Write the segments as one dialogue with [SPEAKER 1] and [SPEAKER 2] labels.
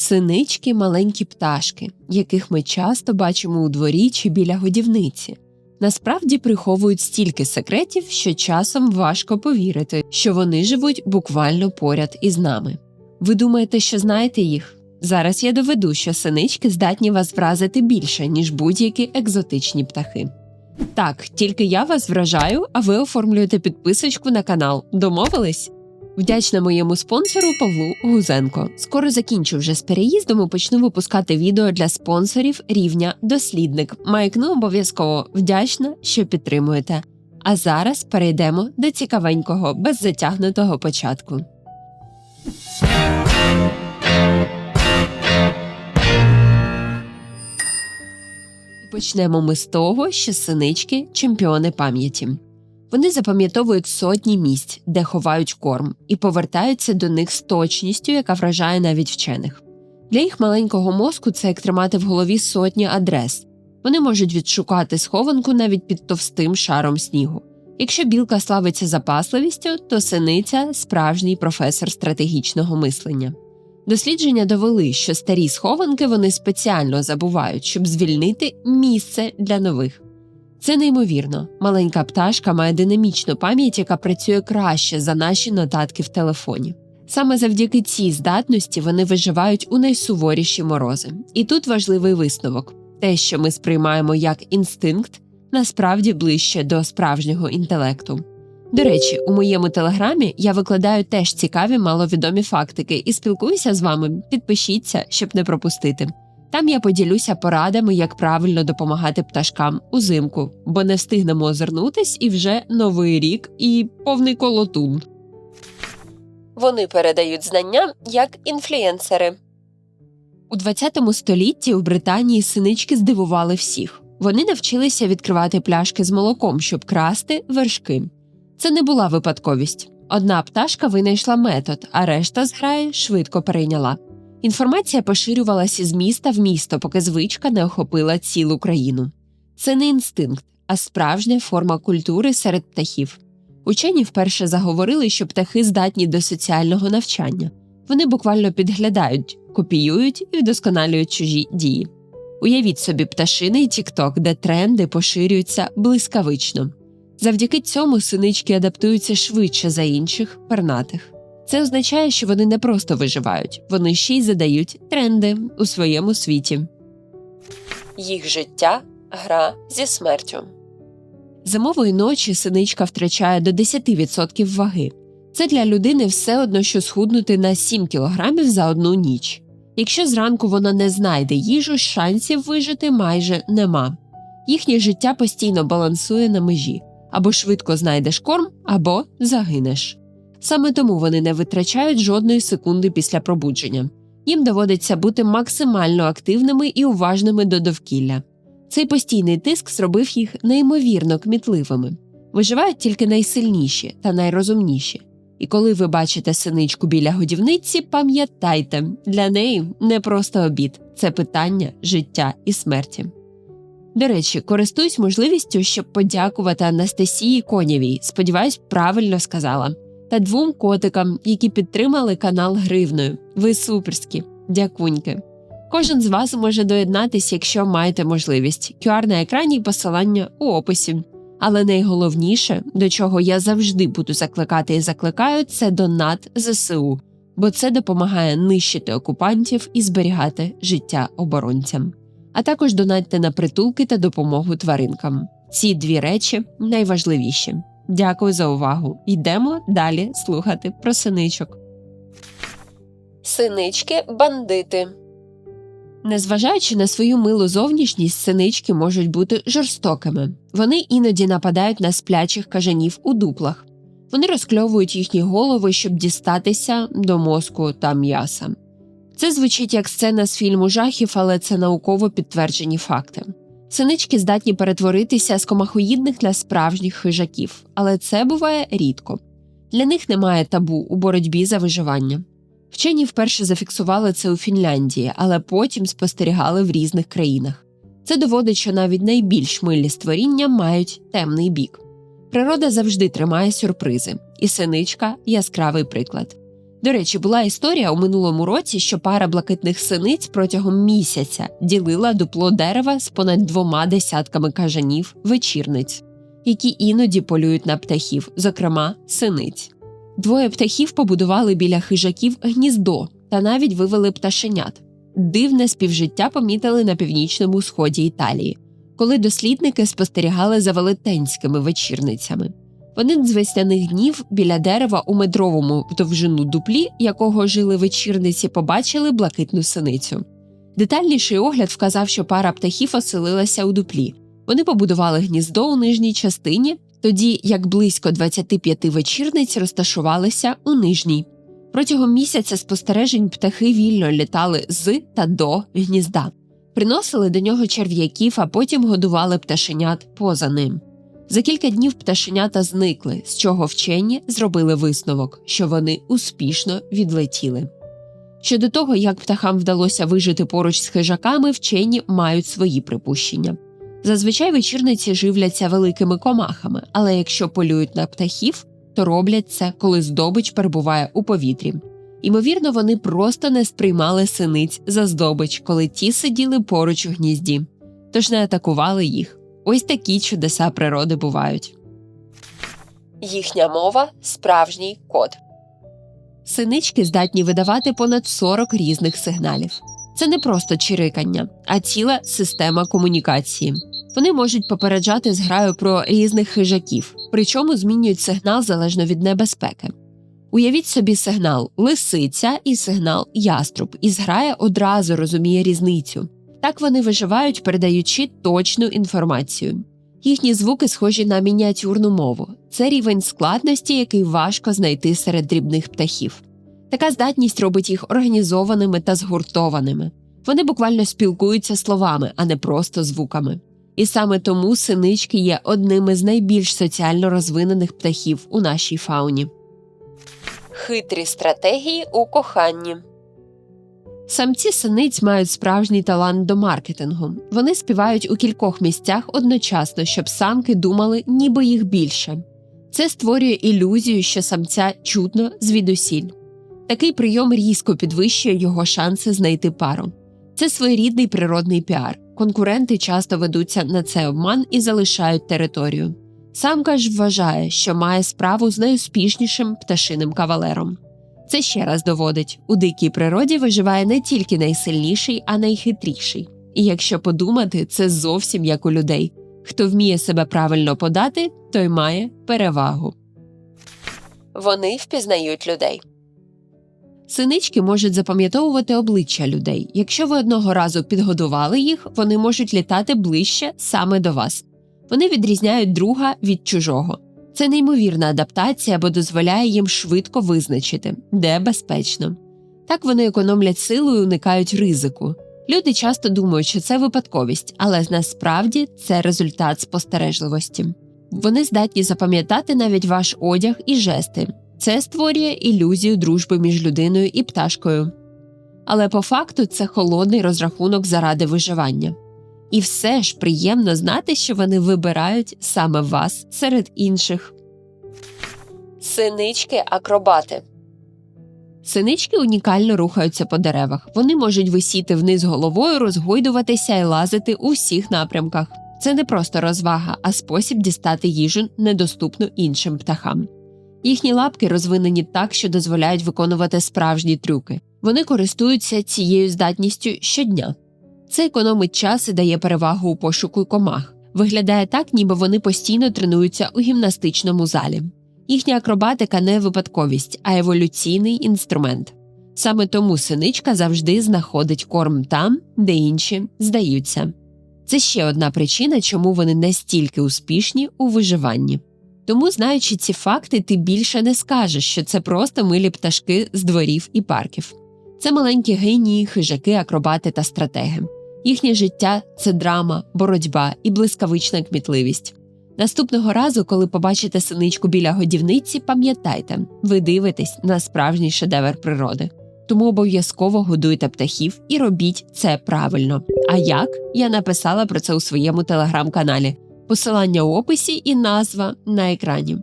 [SPEAKER 1] Синички маленькі пташки, яких ми часто бачимо у дворі чи біля годівниці. Насправді приховують стільки секретів, що часом важко повірити, що вони живуть буквально поряд із нами. Ви думаєте, що знаєте їх? Зараз я доведу, що синички здатні вас вразити більше, ніж будь-які екзотичні птахи. Так, тільки я вас вражаю, а ви оформлюєте підписочку на канал. Домовились? Вдячна моєму спонсору Павлу Гузенко. Скоро закінчу вже з переїздом і почну випускати відео для спонсорів рівня дослідник. Маякну обов'язково вдячна, що підтримуєте. А зараз перейдемо до цікавенького, без затягнутого початку. Почнемо ми з того, що синички чемпіони пам'яті. Вони запам'ятовують сотні місць, де ховають корм, і повертаються до них з точністю, яка вражає навіть вчених. Для їх маленького мозку це як тримати в голові сотні адрес. Вони можуть відшукати схованку навіть під товстим шаром снігу. Якщо білка славиться запасливістю, то синиця справжній професор стратегічного мислення. Дослідження довели, що старі схованки вони спеціально забувають, щоб звільнити місце для нових. Це неймовірно. Маленька пташка має динамічну пам'ять, яка працює краще за наші нотатки в телефоні. Саме завдяки цій здатності вони виживають у найсуворіші морози. І тут важливий висновок: те, що ми сприймаємо як інстинкт, насправді ближче до справжнього інтелекту. До речі, у моєму телеграмі я викладаю теж цікаві маловідомі фактики і спілкуюся з вами. Підпишіться, щоб не пропустити. Там я поділюся порадами, як правильно допомагати пташкам узимку, бо не встигнемо озирнутись і вже новий рік і повний колотун. Вони передають знання як інфлюенсери. У 20 столітті у Британії синички здивували всіх. Вони навчилися відкривати пляшки з молоком, щоб красти вершки. Це не була випадковість. Одна пташка винайшла метод, а решта зграї швидко перейняла. Інформація поширювалася з міста в місто, поки звичка не охопила цілу країну. Це не інстинкт, а справжня форма культури серед птахів. Учені вперше заговорили, що птахи здатні до соціального навчання. Вони буквально підглядають, копіюють і вдосконалюють чужі дії. Уявіть собі пташиний тікток, де тренди поширюються блискавично. Завдяки цьому синички адаптуються швидше за інших пернатих. Це означає, що вони не просто виживають, вони ще й задають тренди у своєму світі. Їх життя гра зі смертю. Зимової ночі синичка втрачає до 10% ваги. Це для людини все одно, що схуднути на 7 кілограмів за одну ніч. Якщо зранку вона не знайде їжу, шансів вижити майже нема. Їхнє життя постійно балансує на межі або швидко знайдеш корм, або загинеш. Саме тому вони не витрачають жодної секунди після пробудження. Їм доводиться бути максимально активними і уважними до довкілля. Цей постійний тиск зробив їх неймовірно кмітливими. Виживають тільки найсильніші та найрозумніші. І коли ви бачите синичку біля годівниці, пам'ятайте, для неї не просто обід, це питання життя і смерті. До речі, користуюсь можливістю, щоб подякувати Анастасії Конєвій, сподіваюсь, правильно сказала, та двом котикам, які підтримали канал гривною. Ви суперські, дякуньки. Кожен з вас може доєднатися, якщо маєте можливість. QR на екрані і посилання у описі. Але найголовніше, до чого я завжди буду закликати і закликаю, це донат ЗСУ, бо це допомагає нищити окупантів і зберігати життя оборонцям. А також донатьте на притулки та допомогу тваринкам. Ці дві речі найважливіші. Дякую за увагу. Йдемо далі слухати про синичок. Синички бандити. Незважаючи на свою милу зовнішність, синички можуть бути жорстокими. Вони іноді нападають на сплячих кажанів у дуплах. Вони розкльовують їхні голови, щоб дістатися до мозку та м'яса. Це звучить як сцена з фільму жахів, але це науково підтверджені факти. Синички здатні перетворитися з комахоїдних на справжніх хижаків, але це буває рідко. Для них немає табу у боротьбі за виживання. Вчені вперше зафіксували це у Фінляндії, але потім спостерігали в різних країнах. Це доводить, що навіть найбільш милі створіння мають темний бік. Природа завжди тримає сюрпризи, і синичка яскравий приклад. До речі, була історія у минулому році, що пара блакитних синиць протягом місяця ділила дупло дерева з понад двома десятками кажанів вечірниць, які іноді полюють на птахів, зокрема синиць. Двоє птахів побудували біля хижаків гніздо та навіть вивели пташенят. Дивне співжиття помітили на північному сході Італії, коли дослідники спостерігали за велетенськими вечірницями. В один з весняних днів біля дерева у медровому довжину дуплі, якого жили вечірниці, побачили блакитну синицю. Детальніший огляд вказав, що пара птахів оселилася у дуплі. Вони побудували гніздо у нижній частині, тоді як близько 25 вечірниць розташувалися у нижній. Протягом місяця спостережень птахи вільно літали з та до гнізда, приносили до нього черв'яків, а потім годували пташенят поза ним. За кілька днів пташенята зникли, з чого вчені зробили висновок, що вони успішно відлетіли. Щодо того, як птахам вдалося вижити поруч з хижаками, вчені мають свої припущення. Зазвичай вечірниці живляться великими комахами, але якщо полюють на птахів, то роблять це, коли здобич перебуває у повітрі. Імовірно, вони просто не сприймали синиць за здобич, коли ті сиділи поруч у гнізді, тож не атакували їх. Ось такі чудеса природи бувають. Їхня мова справжній код. Синички здатні видавати понад 40 різних сигналів. Це не просто чирикання, а ціла система комунікації. Вони можуть попереджати зграю про різних хижаків, причому змінюють сигнал залежно від небезпеки. Уявіть собі сигнал лисиця і сигнал яструб, і зграя одразу розуміє різницю. Так вони виживають, передаючи точну інформацію. Їхні звуки схожі на мініатюрну мову. Це рівень складності, який важко знайти серед дрібних птахів. Така здатність робить їх організованими та згуртованими. Вони буквально спілкуються словами, а не просто звуками. І саме тому синички є одним із найбільш соціально розвинених птахів у нашій фауні. Хитрі стратегії у коханні. Самці синиць мають справжній талант до маркетингу. Вони співають у кількох місцях одночасно, щоб самки думали, ніби їх більше. Це створює ілюзію, що самця чутно звідусіль. Такий прийом різко підвищує його шанси знайти пару. Це своєрідний природний піар. Конкуренти часто ведуться на цей обман і залишають територію. Самка ж вважає, що має справу з найуспішнішим пташиним кавалером. Це ще раз доводить у дикій природі виживає не тільки найсильніший, а найхитріший. І якщо подумати, це зовсім як у людей хто вміє себе правильно подати, той має перевагу. Вони впізнають людей. Синички можуть запам'ятовувати обличчя людей. Якщо ви одного разу підгодували їх, вони можуть літати ближче саме до вас. Вони відрізняють друга від чужого. Це неймовірна адаптація, бо дозволяє їм швидко визначити, де безпечно. Так вони економлять силу і уникають ризику. Люди часто думають, що це випадковість, але насправді це результат спостережливості. Вони здатні запам'ятати навіть ваш одяг і жести. Це створює ілюзію дружби між людиною і пташкою. Але по факту це холодний розрахунок заради виживання. І все ж приємно знати, що вони вибирають саме вас серед інших. Синички акробати. Синички унікально рухаються по деревах. Вони можуть висіти вниз головою, розгойдуватися і лазити у всіх напрямках. Це не просто розвага, а спосіб дістати їжу недоступну іншим птахам. Їхні лапки розвинені так, що дозволяють виконувати справжні трюки. Вони користуються цією здатністю щодня. Це економить час і дає перевагу у пошуку комах. Виглядає так, ніби вони постійно тренуються у гімнастичному залі. Їхня акробатика не випадковість, а еволюційний інструмент. Саме тому синичка завжди знаходить корм там, де інші здаються. Це ще одна причина, чому вони настільки успішні у виживанні. Тому, знаючи ці факти, ти більше не скажеш, що це просто милі пташки з дворів і парків. Це маленькі генії, хижаки, акробати та стратеги. Їхнє життя це драма, боротьба і блискавична кмітливість. Наступного разу, коли побачите синичку біля годівниці, пам'ятайте, ви дивитесь на справжній шедевр природи. Тому обов'язково годуйте птахів і робіть це правильно. А як я написала про це у своєму телеграм-каналі, посилання у описі і назва на екрані.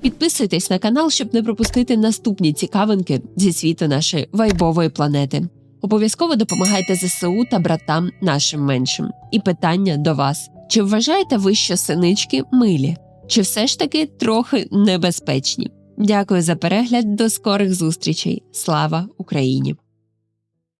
[SPEAKER 1] Підписуйтесь на канал, щоб не пропустити наступні цікавинки зі світу нашої вайбової планети. Обов'язково допомагайте ЗСУ та братам нашим меншим. І питання до вас: чи вважаєте ви, що синички милі? Чи все ж таки трохи небезпечні? Дякую за перегляд. До скорих зустрічей. Слава Україні!